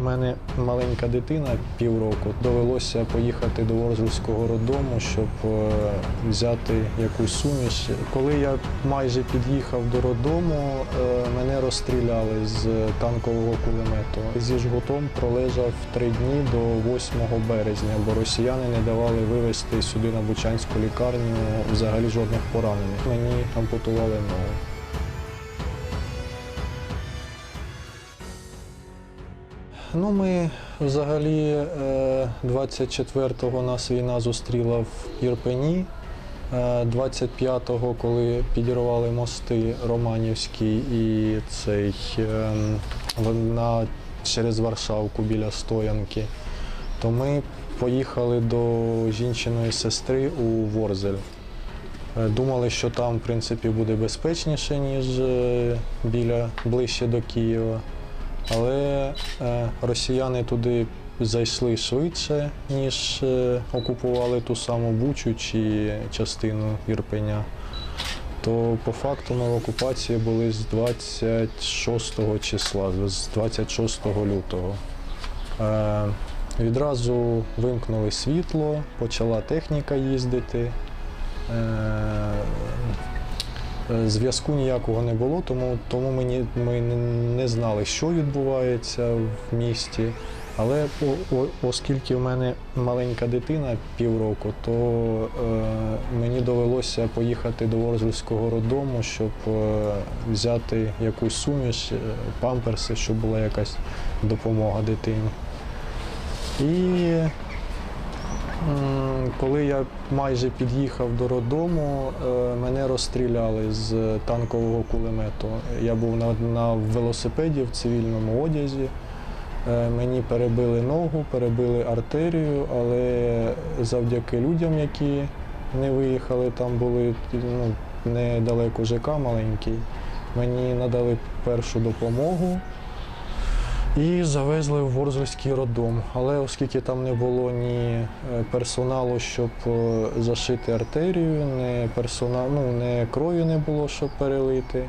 У мене маленька дитина півроку. Довелося поїхати до Ворзельського роддому, щоб е, взяти якусь суміш. Коли я майже під'їхав до роддому, е, мене розстріляли з танкового кулемету. Зі жгутом пролежав три дні до 8 березня, бо росіяни не давали вивезти сюди на Бучанську лікарню взагалі жодних поранених. Мені ампутували ногу. Ну, ми взагалі е, 24-го нас війна зустріла в Ірпені. Е, 25-го, коли підірвали мости Романівський і цей е, на, через Варшавку біля Стоянки, то ми поїхали до жінчиної сестри у Ворзель. Е, Думали, що там, в принципі, буде безпечніше, ніж е, біля ближче до Києва. Але е, росіяни туди зайшли швидше, ніж е, окупували ту саму Бучу чи частину Ірпеня. То по факту ми в окупації були з 26 числа, з 26 лютого. Е, відразу вимкнули світло, почала техніка їздити. Е, Зв'язку ніякого не було, тому, тому ми, ми не- знали, що відбувається в місті. Але о- о- оскільки в мене маленька дитина півроку, то е, мені довелося поїхати до Ворзельського роддому, щоб е, взяти якусь суміш, е, памперси, щоб була якась допомога дитині. І Коли я майже під'їхав до роддому, е, мене розстріляли з танкового кулемету. Я був на, на велосипеді в цивільному одязі. Е, Мені перебили ногу, перебили артерію, але завдяки людям, які не виїхали, там були ну, недалеко ЖК маленький, мені надали першу допомогу. І завезли в Ворзельський роддом. Але оскільки там не було ні е, персоналу, щоб е, зашити артерію, ні персона... ну, ні крові не було, щоб перелити,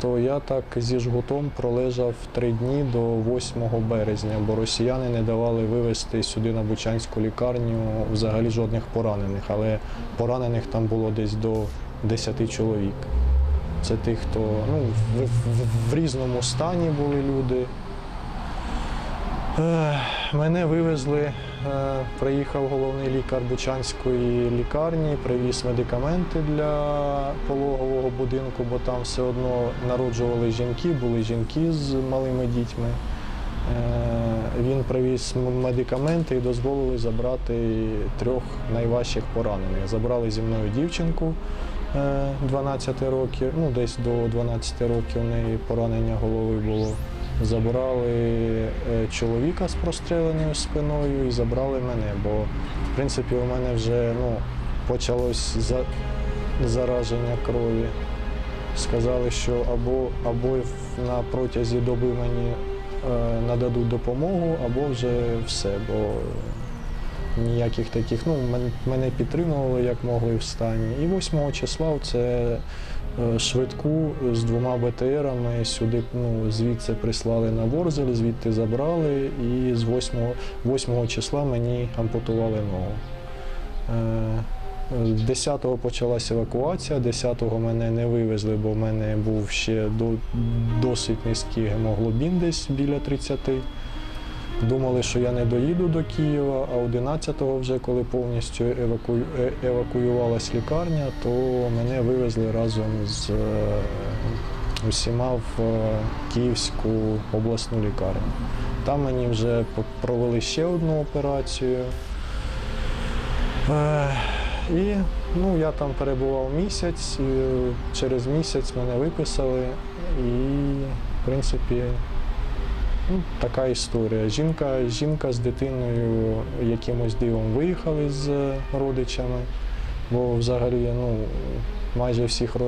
то я так зі жгутом пролежав три дні до 8 березня, бо росіяни не давали вивезти сюди на Бучанську лікарню взагалі жодних поранених. Але поранених там було десь до 10 чоловік. Це тих, хто ну, в, в, в різному стані були люди. Е, Мене вивезли, е, приїхав головний лікар Бучанської лікарні, привіз медикаменти для пологового будинку, бо там все одно народжували жінки, були жінки з малими дітьми. Е, Він привіз медикаменти і дозволили забрати трьох найважчих поранених. Забрали зі мною дівчинку е, 12 років, ну десь до 12 років в неї поранення голови було. Забрали е, чоловіка з простреленою спиною і забрали мене, бо в принципі у мене вже ну, почалось за- зараження крові. Сказали, що або, або на протязі доби мені е, нададуть допомогу, або вже все, бо ніяких таких, ну, мене підтримували як могли в стані. І 8 числа це швидку з двома БТРами сюди, ну, звідси прислали на Ворзель, звідти забрали, і з 8, 8 числа мені ампутували ногу. Е, 10-го почалася евакуація, 10-го мене не вивезли, бо в мене був ще до, досить низький гемоглобін десь біля 30. Думали, що я не доїду до Києва, а 11-го, вже коли повністю еваку... е- евакуювалась лікарня, то мене вивезли разом з е, усіма в е, Київську обласну лікарню. Там мені вже провели ще одну операцію. І ну, я там перебував місяць, через місяць мене виписали, і в принципі ну, така історія. Жінка, жінка з дитиною якимось дивом виїхали з родичами, бо взагалі ну, майже всіх е,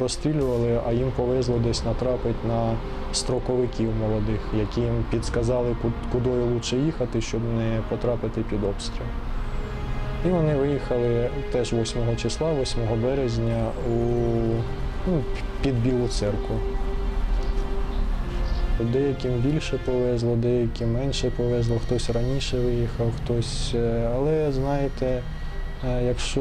розстрілювали, а їм повезло десь натрапити на строковиків молодих, які їм підсказали, ку- куди лучше їхати, щоб не потрапити під обстріл. І вони виїхали теж 8 числа, 8 березня у, ну, під Білу церкву. Деяким більше повезло, деяким менше повезло, хтось раніше виїхав, хтось. е, Але знаєте, е, якщо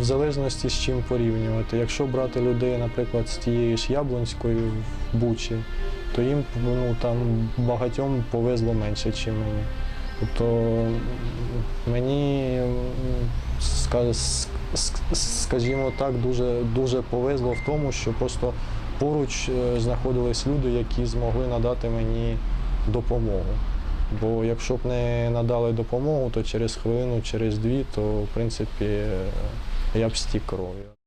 в залежності з чим порівнювати, якщо брати людей, наприклад, з тієї ж Яблонської в Бучі, то їм ну, там багатьом повезло менше, ніж мені. Тобто мені, скажімо так, дуже, дуже повезло в тому, що просто поруч е, знаходились люди, які змогли надати мені допомогу. Бо якщо б не надали допомогу, то через хвилину, через дві, то в принципі е, я б стік кров'ю.